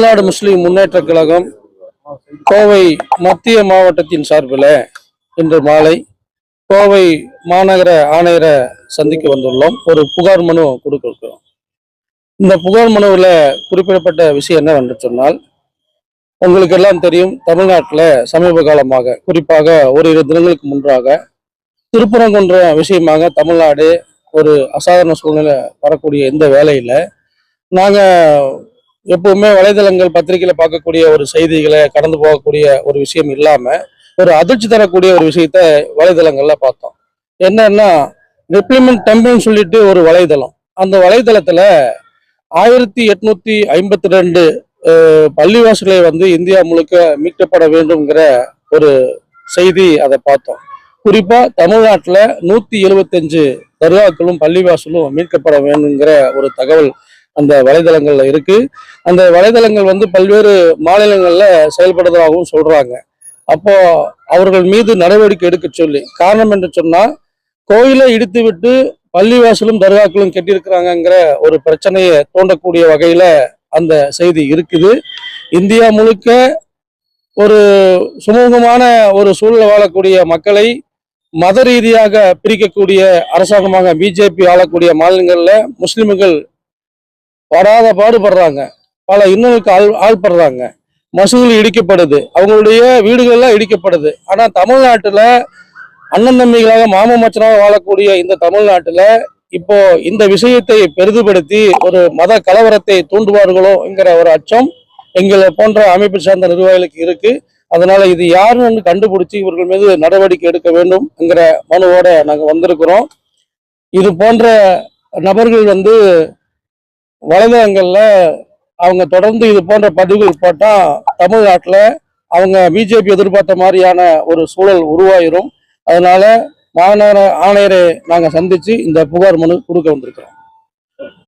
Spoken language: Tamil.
தமிழ்நாடு முஸ்லிம் முன்னேற்ற கழகம் கோவை மத்திய மாவட்டத்தின் சார்பில் இன்று மாலை கோவை மாநகர ஆணையரை சந்திக்க வந்துள்ளோம். ஒரு புகார் மனு கொடுக்கிறோம் இந்த புகார் மனுவில் குறிப்பிடப்பட்ட விஷயம் என்னவென்று சொன்னால் உங்களுக்கு எல்லாம் தெரியும் தமிழ்நாட்டில் சமீப காலமாக குறிப்பாக ஒரு இரு தினங்களுக்கு முன்பாக திருப்பரங்குன்ற விஷயமாக தமிழ்நாடு ஒரு அசாதாரண சூழ்நிலை வரக்கூடிய இந்த வேலையில் நாங்கள் எப்பவுமே வலைதளங்கள் பத்திரிகையில பார்க்கக்கூடிய ஒரு செய்திகளை கடந்து போகக்கூடிய ஒரு விஷயம் இல்லாம ஒரு அதிர்ச்சி தரக்கூடிய ஒரு விஷயத்த வலைதளங்கள்ல பார்த்தோம். என்னன்னா ரெப்ளிமெண்ட் டெம்பிள்னு சொல்லிட்டு ஒரு வலைதளம். அந்த வலைதளத்துல ஆயிரத்தி எட்நூத்தி ஐம்பத்தி ரெண்டு பள்ளிவாசலை வந்து இந்தியா முழுக்க மீட்கப்பட வேண்டும்ங்கிற ஒரு செய்தி அதை பார்த்தோம். குறிப்பா தமிழ்நாட்டில் நூத்தி எழுபத்தஞ்சு தர்காக்களும் பள்ளிவாசலும் மீட்கப்பட வேண்டுங்கிற ஒரு தகவல் அந்த வலைதளங்கள்ல இருக்கு. அந்த வலைதளங்கள் வந்து பல்வேறு மாநிலங்கள்ல செயல்படுறதாகவும் சொல்றாங்க. அப்போ அவர்கள் மீது நடவடிக்கை எடுக்க சொல்லி காரணம் என்று சொன்னா கோயிலை இடித்து விட்டு பள்ளிவாசலும் தர்காக்களும் கட்டியிருக்கிறாங்கங்கிற ஒரு பிரச்சனையை தோண்டக்கூடிய வகையில அந்த செய்தி இருக்குது. இந்தியா முழுக்க ஒரு சுமூகமான ஒரு சூழலை வாழக்கூடிய மக்களை மத ரீதியாக பிரிக்கக்கூடிய அரசாங்கமாக பிஜேபி ஆளக்கூடிய மாநிலங்களில் முஸ்லிம்கள் படாத பாடுபடுறாங்க. பல இன்னலுக்கு ஆள் ஆள்படுறாங்க. மசூதிகள் இடிக்கப்படுது. அவங்களுடைய வீடுகள்லாம் இடிக்கப்படுது. ஆனால் தமிழ்நாட்டில் அண்ணன் தம்பிகளாக மாம மச்சனாக வாழக்கூடிய இந்த தமிழ்நாட்டில் இப்போ இந்த விஷயத்தை பெரிதுபடுத்தி ஒரு மத கலவரத்தை தூண்டுவார்களோ என்கிற ஒரு அச்சம் எங்களை போன்ற அமைப்பு சார்ந்த நிர்வாகிகளுக்கு இருக்கு. அதனால இது யாருன்னு கண்டுபிடிச்சு இவர்கள் மீது நடவடிக்கை எடுக்க வேண்டும் என்கிற மனுவோட நாங்கள் வந்திருக்கிறோம். இது போன்ற நபர்கள் வந்து வலைதளங்களில் அவங்க தொடர்ந்து இது போன்ற பதிவுகள் போட்டால் தமிழ்நாட்டில் அவங்க பிஜேபி எதிர்பார்த்த மாதிரியான ஒரு சூழல் உருவாயிரும். அதனால மாநகர ஆணையரை நாங்கள் சந்தித்து இந்த புகார் மனு கொடுக்க வந்திருக்கிறோம்.